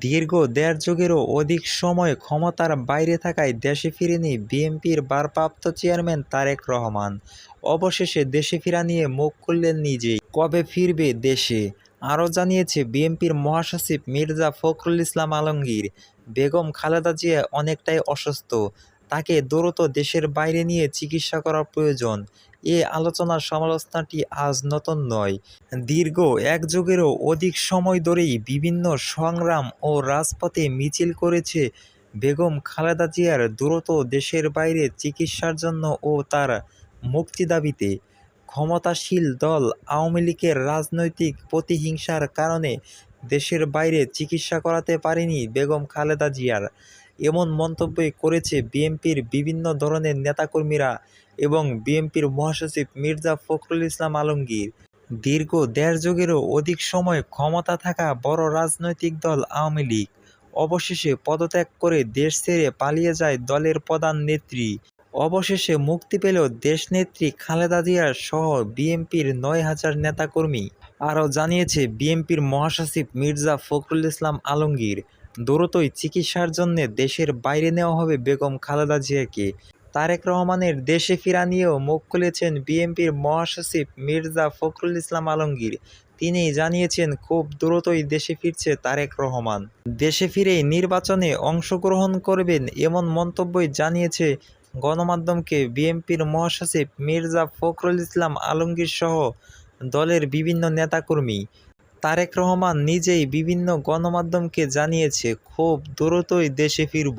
দীর্ঘ দেড় যুগেরও অধিক সময় ক্ষমতার বাইরে থাকায় দেশে ফিরেনি বিএনপির ভারপ্রাপ্ত চেয়ারম্যান তারেক রহমান। অবশেষে দেশে ফেরা নিয়ে মুখ খুললেন নিজেই। কবে ফিরবে দেশে? আরও জানিয়েছে বিএনপির মহাসচিব মির্জা ফখরুল ইসলাম আলমগীর। বেগম খালেদা জিয়া অনেকটাই অসুস্থ। তাকে দ্রুত দেশের বাইরে নিয়ে চিকিৎসা করা প্রয়োজন। এ আলোচনার সমালোচনাটি আজ নতুন নয়। দীর্ঘ এক যুগেরও অধিক সময় ধরেই বিভিন্ন সংগ্রাম ও রাজপথে মিছিল করেছে বেগম খালেদা জিয়ার দ্রুত দেশের বাইরে চিকিৎসার জন্য ও তার মুক্তি দাবিতে। ক্ষমতাশীল দল আওয়ামী লীগের রাজনৈতিক প্রতিহিংসার কারণে দেশের বাইরে চিকিৎসা করাতে পারেনি বেগম খালেদা জিয়ার। এমন মন্তব্যই করেছে বিএনপির বিভিন্ন ধরনের নেতাকর্মীরা এবং বিএনপির মহাসচিব মির্জা ফখরুল ইসলাম আলমগীর। দীর্ঘ দেড় যুগেরও অধিক সময় ক্ষমতা থাকা বড় রাজনৈতিক দল আওয়ামী লীগ। অবশেষে পদত্যাগ করে দেশ ছেড়ে পালিয়ে যায় দলের প্রধান নেত্রী। অবশেষে মুক্তি পেল দেশনেত্রী খালেদা জিয়ার সহ বিএনপির নয় হাজার নেতাকর্মী। আরও জানিয়েছে বিএনপির মহাসচিব মির্জা ফখরুল ইসলাম আলমগীর দ্রুতই চিকিৎসার জন্য দেশের বাইরে নেওয়া হবে বেগম খালেদা জিয়াকে। তারেক রহমানের দেশে ফেরা নিয়েও মুখ খুলেছেন বিএনপির মহাসচিব মির্জা ফখরুল ইসলাম আলমগীর। তিনি জানিয়েছেন, খুব দ্রুতই দেশে ফিরছে তারেক রহমান। দেশে ফিরেই নির্বাচনে অংশগ্রহণ করবেন এমন মন্তব্যই জানিয়েছে গণমাধ্যমকে বিএনপির মহাসচিব মির্জা ফখরুল ইসলাম আলমগীর সহ দলের বিভিন্ন নেতাকর্মী। তারেক রহমান নিজেই বিভিন্ন গণমাধ্যমকে জানিয়েছে খুব দ্রুতই দেশে ফিরব।